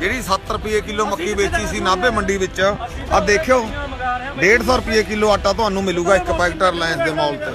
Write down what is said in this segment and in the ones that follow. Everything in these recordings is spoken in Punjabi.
ਜਿਹੜੀ 7 ਰੁਪਏ ਕਿਲੋ ਮੱਕੀ ਵੇਚੀ ਸੀ, ਨਾਭੇ ਮੰਡੀ ਵਿੱਚ ਆ ਦੇਖਿਓ 150 ਰੁਪਏ ਕਿਲੋ ਆਟਾ ਤੁਹਾਨੂੰ ਮਿਲੂਗਾ ਇੱਕ ਪੈਕਟ ਰਿਲਾਇੰਸ ਦੇ ਮਾਲ ਤੇ।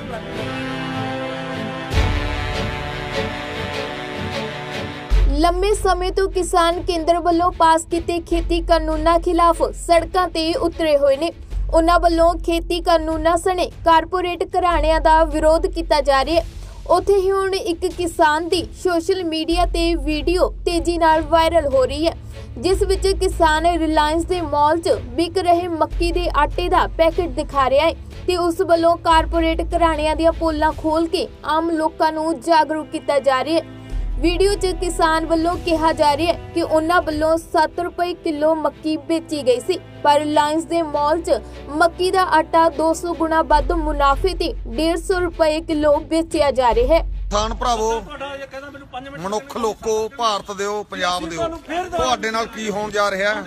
ਲੰਮੇ ਸਮੇਂ ਤੋਂ ਕਿਸਾਨ ਕੇਂਦਰ ਵੱਲੋਂ ਪਾਸ ਕੀਤੇ ਖੇਤੀ ਕਾਨੂੰਨਾਂ ਖਿਲਾਫ ਸੜਕਾਂ ਤੇ ਉਤਰੇ ਹੋਏ ਨੇ। ਉਹਨਾਂ ਵੱਲੋਂ ਖੇਤੀ ਕਾਨੂੰਨਾਂ ਸਣੇ ਕਾਰਪੋਰੇਟ ਘਰਾਣਿਆਂ ਦਾ ਵਿਰੋਧ ਕੀਤਾ ਜਾ ਰਿਹਾ ਹੈ। ਉੱਥੇ ਹੀ ਹੁਣ ਇੱਕ ਕਿਸਾਨ ਦੀ ਸੋਸ਼ਲ ਮੀਡੀਆ ਤੇ ਵੀਡੀਓ ਤੇਜ਼ੀ ਨਾਲ ਵਾਇਰਲ ਹੋ ਰਹੀ ਹੈ, ਜਿਸ ਵਿੱਚ ਕਿਸਾਨ ਰਿਲਾਇੰਸ ਦੇ ਮਾਲ 'ਚ ਵਿਕ ਰਹੇ ਮੱਕੀ ਦੇ ਆਟੇ ਦਾ ਪੈਕੇਟ ਦਿਖਾ ਰਿਹਾ ਹੈ ਤੇ ਉਸ ਵੱਲੋਂ ਕਾਰਪੋਰੇਟ ਘਰਾਣਿਆਂ ਦੀਆਂ ਪੋਲਾਂ ਖੋਲ ਕੇ ਆਮ ਲੋਕਾਂ ਨੂੰ ਜਾਗਰੂਕ ਕੀਤਾ ਜਾ ਰਿਹਾ ਹੈ। ਵੀਡੀਓ 'ਚ ਕਿਸਾਨ ਵੱਲੋਂ ਕਿਹਾ ਜਾ ਰਿਹਾ ਹੈ ਕਿ ਉਹਨਾਂ ਵੱਲੋਂ 7 ਰੁਪਏ ਕਿਲੋ ਮੱਕੀ ਵੇਚੀ ਗਈ ਸੀ ਪਰ ਰਿਲਾਇੰਸ ਦੇ ਮਾਲ 'ਚ ਮੱਕੀ ਦਾ ਆਟਾ 200 ਗੁਣਾ ਵੱਧ ਮੁਨਾਫੇ ਤੇ 150 ਰੁਪਏ ਕਿਲੋ ਵੇਚਿਆ ਜਾ ਰਿਹਾ ਹੈ। ਕਿਸਾਨ ਭਰਾਵੋ ਤੁਹਾਡਾ ਇਹ ਕਹਿੰਦਾ ਮੈਨੂੰ 5 ਮਿੰਟ ਮਨੁੱਖ ਲੋਕੋ ਭਾਰਤ ਦਿਓ ਪੰਜਾਬ ਦਿਓ। ਤੁਹਾਡੇ ਨਾਲ ਕੀ ਹੋਣ ਜਾ ਰਿਹਾ ਹੈ?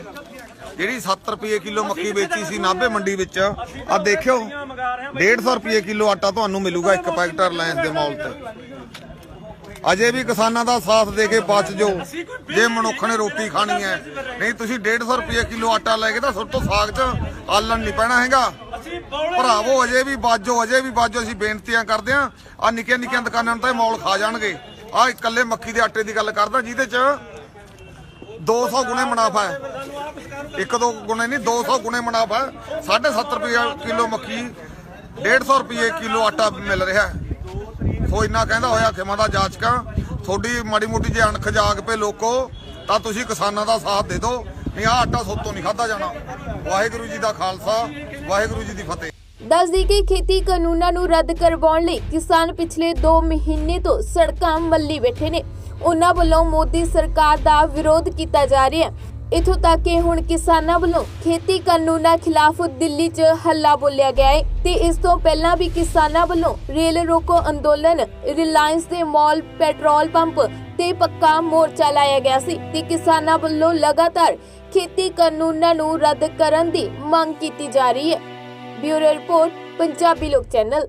ਜਿਹੜੀ 7 ਰੁਪਏ ਕਿਲੋ ਮੱਕੀ ਵੇਚੀ ਸੀ ਨਾਭੇ ਮੰਡੀ ਵਿੱਚ ਆ ਦੇਖਿਓ 150 ਰੁਪਏ ਕਿਲੋ ਆਟਾ ਤੁਹਾਨੂੰ ਮਿਲੂਗਾ ਇੱਕ ਪੈਕਟ ਰਿਲਾਇੰਸ ਦੇ ਮਾਲ ਤੇ। ਅਜੇ ਵੀ ਕਿਸਾਨਾਂ ਦਾ ਸਾਥ ਦੇ ਕੇ ਬਚ ਜੋ ਜੇ ਮਨੁੱਖ ਨੇ ਰੋਟੀ ਖਾਣੀ ਹੈ ਨਹੀਂ ਤੁਸੀਂ 150 ਰੁਪਏ ਕਿਲੋ ਆਟਾ ਲੈ ਕੇ ਤਾਂ ਸਭ ਤੋਂ ਸਾਗ 'ਚ ਆਲਣ ਨਹੀਂ ਪੈਣਾ ਹੈਗਾ। ਭਰਾਵੋ ਅਜੇ ਵੀ ਬਾਜੋ ਅਜੇ ਵੀ ਬਾਜੋ ਅਸੀਂ ਬੇਨਤੀਆਂ ਕਰਦੇ ਆਂ ਆ ਨਿੱਕੀਆਂ ਨਿੱਕੀਆਂ ਦੁਕਾਨਾਂ ਨੂੰ ਤਾਂ ਇਹ ਮੌਲ ਖਾ ਜਾਣਗੇ। ਆ ਇਕੱਲੇ ਮੱਕੀ ਦੇ ਆਟੇ ਦੀ ਗੱਲ ਕਰਦਾ ਜਿਹਦੇ 'ਚ 200 ਗੁਣੇ ਮੁਨਾਫਾ ਹੈ। ਇੱਕ ਦੋ ਗੁਣੇ ਨਹੀਂ 200 ਗੁਣੇ ਮੁਨਾਫਾ ਹੈ। 7.5 ਰੁਪਏ ਕਿਲੋ ਮੱਕੀ 150 ਰੁਪਏ ਕਿਲੋ ਆਟਾ ਮਿਲ ਰਿਹਾ ਹੈ। ਸੋ ਇੰਨਾ ਕਹਿੰਦਾ ਹੋਇਆ ਖਿਮਾ ਦਾ ਜਾਚਕਾਂ, ਤੁਹਾਡੀ ਮਾੜੀ ਮੋਟੀ ਜੇ ਅਣਖ ਜਾਗ ਪਏ ਲੋਕੋ, ਤਾਂ ਤੁਸੀਂ ਕਿਸਾਨਾਂ ਦਾ ਸਾਥ ਦੇ ਦਿਓ। ਨਹੀਂ, ਆਹ ਆਟਾ ਸੋਤੋਂ ਨਹੀਂ ਖਾਦਾ ਜਾਣਾ। ਵਾਹਿਗੁਰੂ ਜੀ ਦਾ ਖਾਲਸਾ, ਵਾਹਿਗੁਰੂ ਜੀ ਦੀ ਫਤਿਹ। ਦੱਸਦੀ ਕਿ ਖੇਤੀ ਕਾਨੂੰਨਾਂ ਨੂੰ ਰੱਦ ਕਰਵਾਉਣ ਲਈ ਕਿਸਾਨ ਪਿਛਲੇ 2 ਮਹੀਨੇ ਤੋਂ ਸੜਕਾਂ ਮੱਲੀ ਬੈਠੇ ਨੇ। ਉਹਨਾਂ ਵੱਲੋਂ ਮੋਦੀ ਸਰਕਾਰ ਦਾ ਵਿਰੋਧ ਕੀਤਾ ਜਾ ਰਿਹਾ ਹੈ। ਇਥੋਂ ਤੱਕ ਕਿ ਹੁਣ ਕਿਸਾਨਾਂ ਵੱਲੋਂ ਖੇਤੀ ਕਾਨੂੰਨਾਂ ਖਿਲਾਫ ਦਿੱਲੀ 'ਚ ਹੱਲਾ ਬੋਲਿਆ ਗਿਆ ਹੈ ਤੇ ਇਸ ਤੋਂ ਪਹਿਲਾਂ ਵੀ ਕਿਸਾਨਾਂ ਵੱਲੋਂ ਰੇਲ ਰੋਕੋ ਅੰਦੋਲਨ, ਰਿਲਾਇੰਸ ਦੇ ਮਾਲ, ਪੈਟਰੋਲ ਪੰਪ ਤੇ ਪੱਕਾ ਮੋਰਚਾ ਲਾਇਆ ਗਿਆ ਸੀ ਤੇ ਕਿਸਾਨਾਂ ਵੱਲੋਂ ਲਗਾਤਾਰ ਖੇਤੀ ਕਾਨੂੰਨਾਂ ਨੂੰ ਰੱਦ ਕਰਨ ਦੀ ਮੰਗ ਕੀਤੀ ਜਾ ਰਹੀ ਹੈ। ਬਿਊਰੋ ਰਿਪੋਰਟ, ਪੰਜਾਬੀ ਲੋਕ ਚੈਨਲ।